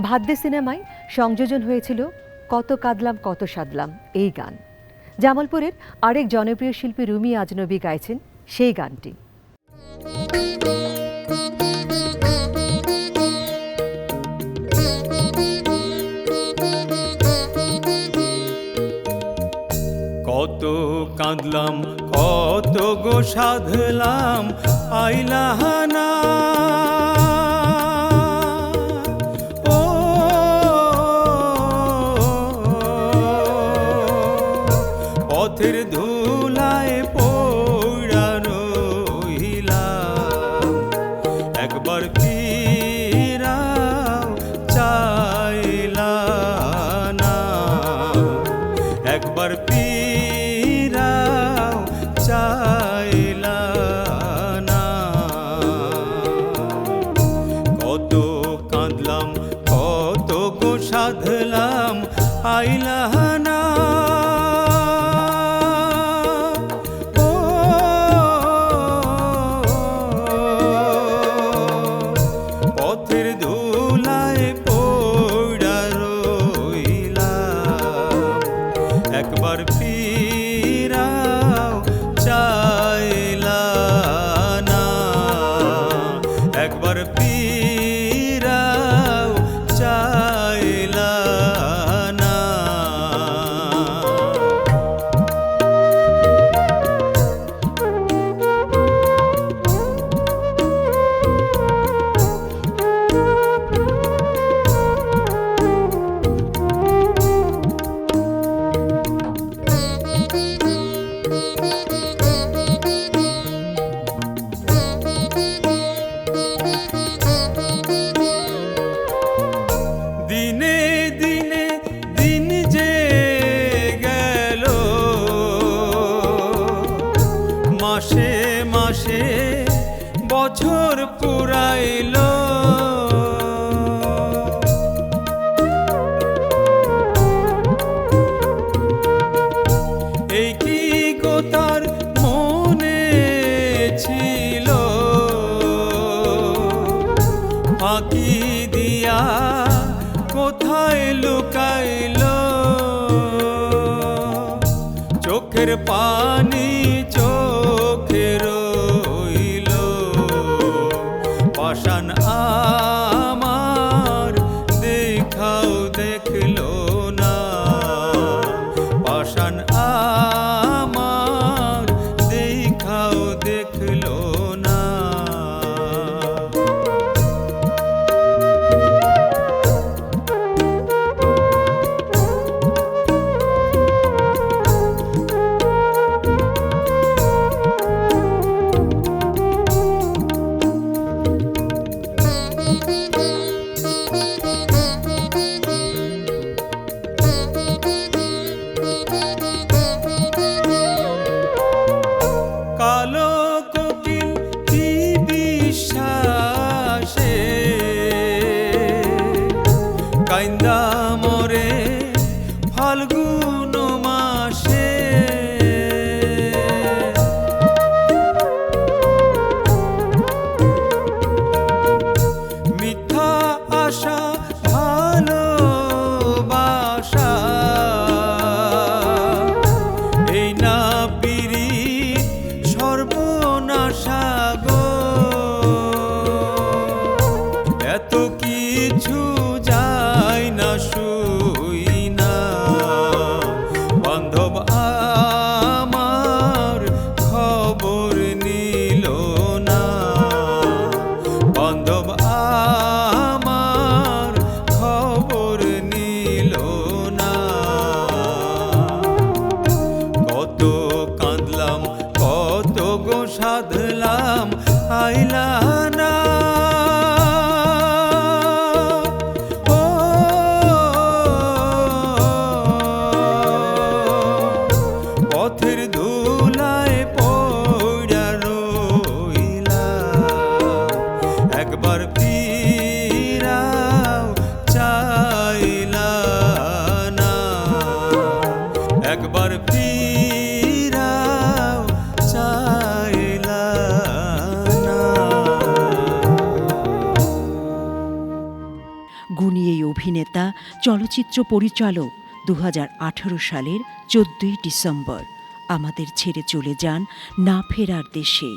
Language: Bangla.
ভাদ্যে সিনেমায় সংযোজন হয়েছিল কত কাঁদলাম, কত সাদলাম, এই গান। জামালপুরের আরেক জনপ্রিয় শিল্পী রুমি আজনবী গাইছেন সেই গানটি। কত কাঁদলাম, কত গো সাধলাম আইলাহানা। পথের ধুলায় পৌড়ানো একবার ফিরাও চাইলা না। একবার ফিরাও চাইলা না। কত কাঁদলাম, কত গো সাধলাম আইলাহানা একবার ফিরাও মাসে মাসে বছর পুরাইল। এই কি তার মনে ছিল? ফাঁকি দিয়া কোথায় লুকাইল? চোখের পানি লাইলা অভিনেতা, চলচ্চিত্র পরিচালক দু হাজার আঠারো সালের চোদ্দই ডিসেম্বর। আমাদের ছেড়ে চলে যান না ফেরার দেশে।